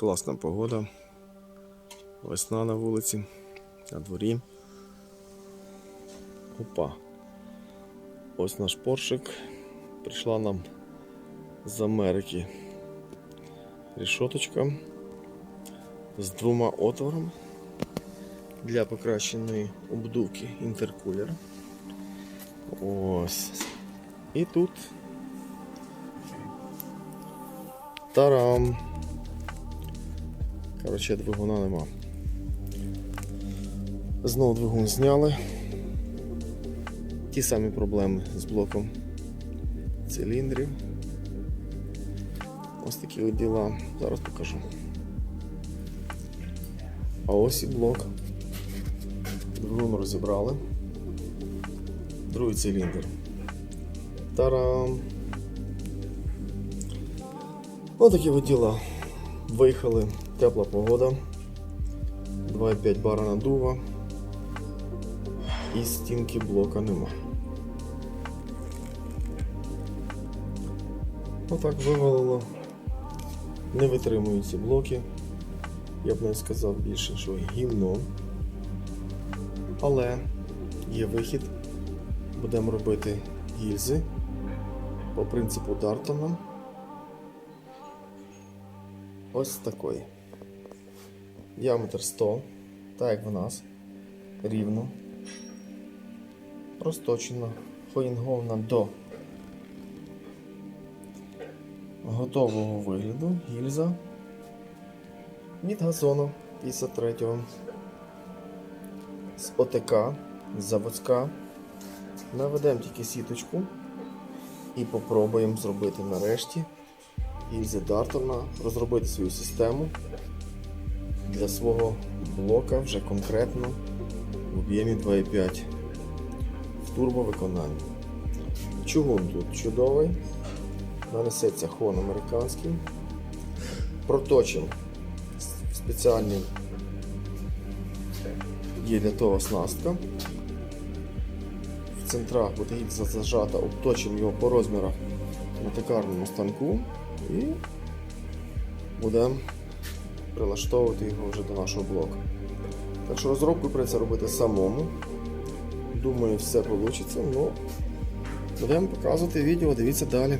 Класна погода. Весна на вулиці, на дворі. Опа. Ось наш поршик. Прийшла нам з Америки рішоточка з двома отворами для покращеної обдувки інтеркулера. Ось. І тут тарам. Коротше, двигуна нема. Знову двигун зняли. Ті самі проблеми з блоком циліндрів. Ось такі от діла. Зараз покажу. А ось і блок. Двигун розібрали. Другий циліндр. Тарам! Ось такі от діла. Виїхали, тепла погода, 2,5 бара надува і стінки блока нема. Отак вивалило. Не витримують ці блоки. Я б не сказав більше, що гівно. Але є вихід. Будемо робити гільзи по принципу Дартона. Ось такої. Діаметр 100, так як в нас. Рівно. Розточена, фоїнгована до готового вигляду гільза від газону 53-го. З ОТК, з заводська. Наведемо тільки сіточку і попробуємо зробити нарешті гільзи Дартона, розробити свою систему для свого блока вже конкретно в об'ємі 2,5 в турбовиконанні. Чугун тут чудовий, нанесеться хон американський, проточимо в є для того оснастка. В центрах буде зажата, обточимо його по розмірах на токарному станку. І будемо прилаштовувати його вже до нашого блоку. Так що розробку прийдеться робити самому. Думаю, все вийде. Ну, будемо показувати відео, дивіться далі.